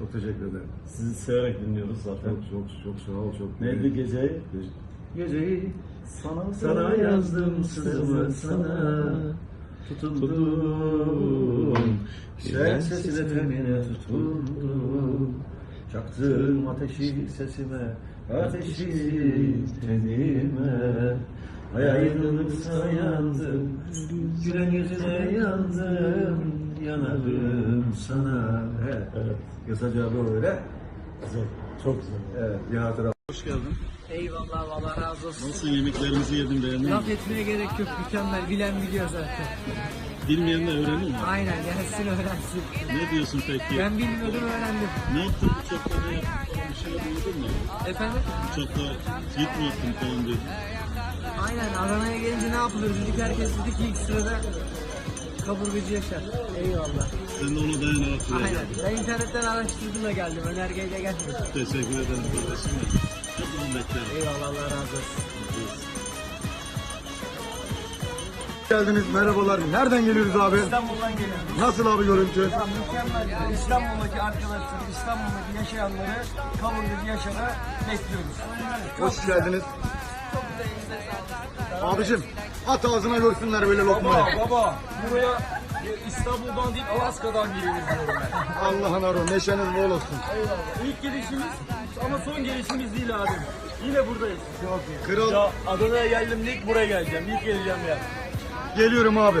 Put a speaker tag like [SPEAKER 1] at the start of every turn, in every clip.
[SPEAKER 1] Çok teşekkür ederim.
[SPEAKER 2] Sizi severek dinliyoruz zaten.
[SPEAKER 1] Çok çok çok sağ ol. Çok
[SPEAKER 2] Neydi geceyi?
[SPEAKER 1] Geceyi
[SPEAKER 2] Sana,
[SPEAKER 1] sana yazdım sızımı sana tutundum Sensesine tenine tutuldum Çaktım ateşi sesime Ateşi tenime Ay ayrılıksa yandım Gülen yüzüne yandım Yanarım sana Evet, evet. Kısaca böyle
[SPEAKER 2] Güzel. Çok güzel.
[SPEAKER 1] Evet, bir hatıra
[SPEAKER 2] Hoş geldin.
[SPEAKER 3] Eyvallah Allah razı olsun.
[SPEAKER 2] Nasıl yemeklerimizi yedin beğendin mi?
[SPEAKER 3] Laf etmeye gerek yok mükemmel bilen biliyor zaten.
[SPEAKER 2] Bilmeyen de öğrenir mi?
[SPEAKER 3] Aynen gelsin öğrensin.
[SPEAKER 2] Ne diyorsun peki?
[SPEAKER 3] Ben bilmiyordum öğrendim.
[SPEAKER 2] Ne yaptın uçakta ne yaptın bir şeyler duydun mu?
[SPEAKER 3] Efendim?
[SPEAKER 2] Uçakta git mi yaptın falan diye.
[SPEAKER 3] Aynen Adana'ya gelince ne yapılır dedik herkes dedi ki ilk sırada kaburgacı yaşar. Eyvallah.
[SPEAKER 2] Sen de ona dayanarak buraya
[SPEAKER 3] Aynen.
[SPEAKER 2] geldin.
[SPEAKER 3] Ben internetten araştırdım da geldim. Önergeyle geldim.
[SPEAKER 2] Teşekkür ederim kardeşim. Her zaman beklerim.
[SPEAKER 3] Eyvallah Allah razı olsun.
[SPEAKER 1] geldiniz. Merhabalar. Nereden geliyoruz abi?
[SPEAKER 3] İstanbul'dan geliyorum.
[SPEAKER 1] Nasıl abi görüntü?
[SPEAKER 3] Ya mükemmel ya. İstanbul'daki arkadaşlar, İstanbul'daki yaşayanları kaburgacı yaşara bekliyoruz.
[SPEAKER 1] Hoş geldiniz. Abicim at ağzına görsünler böyle lokmayı.
[SPEAKER 4] Baba, baba buraya İstanbul'dan değil Alaska'dan geliyoruz diyorum ben.
[SPEAKER 1] Allah'ın aro neşeniz bol olsun.
[SPEAKER 4] Eyvallah. İlk gelişimiz ama son gelişimiz değil abi. Yine buradayız.
[SPEAKER 1] Kral
[SPEAKER 4] Ya Adana'ya geldim ilk buraya geleceğim. İlk geleceğim ya.
[SPEAKER 1] geliyorum abi.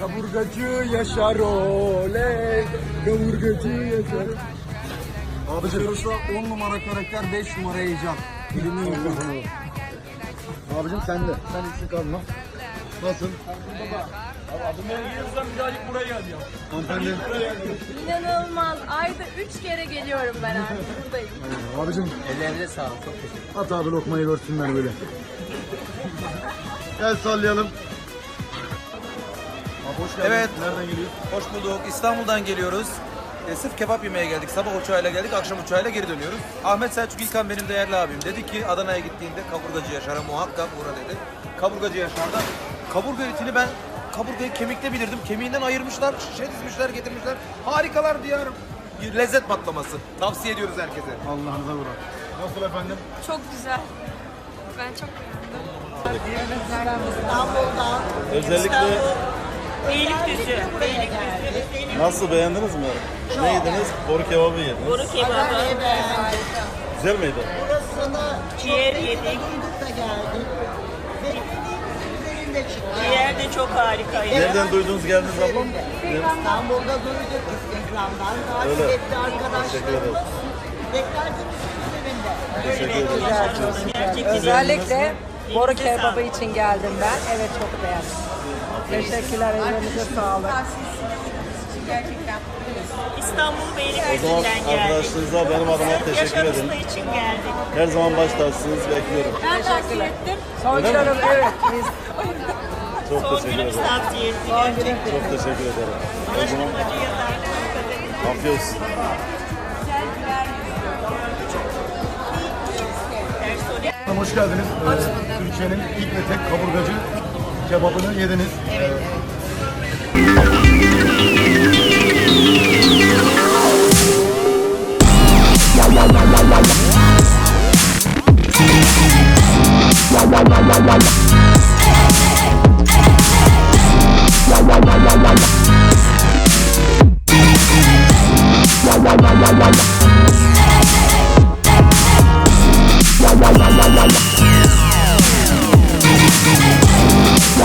[SPEAKER 4] Kaburgacı yaşar oley. Kaburgacı yaşar.
[SPEAKER 1] Abicim.
[SPEAKER 4] Yarışta 10 numara karakter 5 numara heyecan. Filmi yok.
[SPEAKER 1] Abicim sen de. Sen eksik kalma. Nasıl?
[SPEAKER 4] Adana'ya gelirsem bir daha buraya geleceğim.
[SPEAKER 1] Hanımefendi.
[SPEAKER 5] İnanılmaz. Ayda üç kere geliyorum ben artık buradayım.
[SPEAKER 1] Abicim
[SPEAKER 3] Ellerinize sağlık. Çok teşekkür
[SPEAKER 1] at abi lokmayı görsünler böyle. Gel sallayalım. Abi hoş geldin.
[SPEAKER 6] Evet.
[SPEAKER 1] Nereden geliyor?
[SPEAKER 6] Hoş bulduk. İstanbul'dan geliyoruz. E, sırf kebap yemeye geldik. Sabah uçağıyla geldik, akşam uçağıyla geri dönüyoruz. Ahmet Selçuk İlkan benim değerli abim. Dedi ki Adana'ya gittiğinde kaburgacı Yaşar'a muhakkak uğra dedi. Kaburgacı Yaşar'da kaburga etini ben kaburgayı kemikte bilirdim. Kemiğinden ayırmışlar, şişe dizmişler, getirmişler. Harikalar diyar. Bir lezzet patlaması. Tavsiye ediyoruz herkese.
[SPEAKER 1] Allah'ınıza vurun. Nasıl efendim?
[SPEAKER 5] Çok güzel. Ben çok beğendim.
[SPEAKER 2] Özellikle
[SPEAKER 7] Beylikdüzü. Beylikdüzü.
[SPEAKER 2] nasıl beğendiniz mi? Ne yediniz? Boru kebabı yediniz.
[SPEAKER 7] Boru kebabı.
[SPEAKER 2] Güzel miydi?
[SPEAKER 7] Ciğer yedik. Ciğer de çok harikaydı.
[SPEAKER 2] Nereden duydunuz geldiniz ablam?
[SPEAKER 8] İstanbul'da duyduk Instagram'dan takip
[SPEAKER 2] Öyle.
[SPEAKER 8] etti arkadaşlarımız. Beklentimiz üzerinde.
[SPEAKER 2] Teşekkür ederim.
[SPEAKER 7] Gerçekten.
[SPEAKER 9] Özellikle boru kebabı için geldim ben. Evet çok beğendim. Teşekkürler, ellerinize sağlık.
[SPEAKER 5] Gerçekten.
[SPEAKER 7] İstanbul
[SPEAKER 2] O zaman
[SPEAKER 7] Beylikdüzü'nden geldik.
[SPEAKER 2] arkadaşlarınıza benim adıma teşekkür
[SPEAKER 7] Yaşar
[SPEAKER 2] ederim.
[SPEAKER 7] Usta için geldik.
[SPEAKER 2] Her zaman baş tacısınız bekliyorum.
[SPEAKER 5] Ben takip ettim.
[SPEAKER 9] Son günüm evet biz
[SPEAKER 2] Çok
[SPEAKER 7] Son
[SPEAKER 2] teşekkür
[SPEAKER 7] günümüz
[SPEAKER 2] ederim.
[SPEAKER 7] tavsiye etti gerçekten.
[SPEAKER 2] Çok teşekkür ederim. O zaman
[SPEAKER 7] Araştırmacı
[SPEAKER 2] afiyet olsun.
[SPEAKER 1] Hoş geldiniz. Ee, Türkiye'nin ilk ve tek kaburgacı kebabını yediniz. Evet, evet. Yeah.